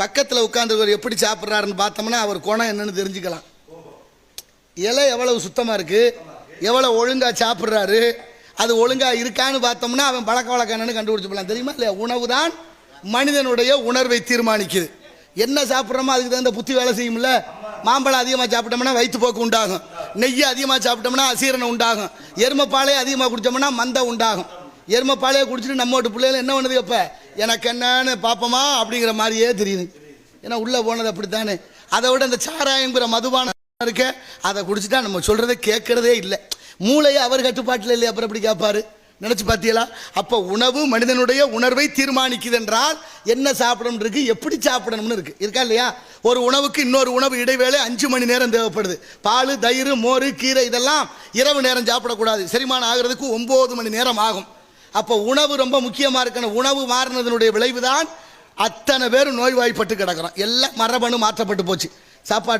பக்கத்தில் உட்காந்துருவர் எப்படி சாப்பிட்றாருன்னு பார்த்தோம்னா அவர் குணம் என்னன்னு தெரிஞ்சுக்கலாம். இலை எவ்வளவு சுத்தமாக இருக்குது எவ்வளோ ஒழுங்காக சாப்பிட்றாரு? அது ஒழுங்காக இருக்கான்னு பார்த்தோம்னா அவன் பழக்க வழக்கம் என்னன்னு கண்டுபிடிச்சிடலாம் தெரியுமா இல்லையா? உணவு தான் மனிதனுடைய உணர்வை தீர்மானிக்குது. என்ன சாப்பிட்றோமோ அதுக்கு தகுந்த புத்தி வேலை செய்யும்ல? மாம்பழம் அதிகமாக சாப்பிட்டோம்னா வயிற்றுப்போக்கு உண்டாகும். நெய்யை அதிகமாக சாப்பிட்டோம்னா அசீரணம் உண்டாகும். எருமைப்பாலே அதிகமாக குடித்தோம்னா மந்தம் உண்டாகும். எருமைப்பாலையே குடிச்சிட்டு நம்ம வீட்டு பிள்ளைகள் என்ன பண்ணுது அப்போ? எனக்கு என்னன்னு பார்ப்போமா அப்படிங்கிற மாதிரியே தெரியுது. ஏன்னா உள்ளே போனது அப்படித்தானே. அதை விட அந்த சாராயங்கிற மதுபானம் இருக்க அதை குடிச்சிட்டா நம்ம சொல்கிறத கேட்குறதே இல்லை. மூளையை அவர் கட்டுப்பாட்டில் இல்லையா அப்புறம் எப்படி கேட்பாரு? நினச்சி பார்த்தீங்களா அப்போ உணவு மனிதனுடைய உணர்வை தீர்மானிக்குது என்றால் என்ன சாப்பிடணும் இருக்கு? எப்படி சாப்பிடணும்னு இருக்கு? இருக்கா இல்லையா? ஒரு உணவுக்கு இன்னொரு உணவு இடைவேளை அஞ்சு மணி நேரம் தேவைப்படுது. பால் தயிர் மோர் கீரை இதெல்லாம் இரவு நேரம் சாப்பிடக்கூடாது. செரிமானம் ஆகிறதுக்கு ஒம்பது மணி நேரம் ஆகும். அப்போ உணவு ரொம்ப முக்கியமாக இருக்கணும். உணவு மாறினதனுடைய விளைவு தான் அத்தனை பேரும் நோய்வாய்ப்பட்டு கிடக்கிறோம். எல்லாம் மரபணு மாற்றப்பட்டு போச்சு. சாப்பாட்டு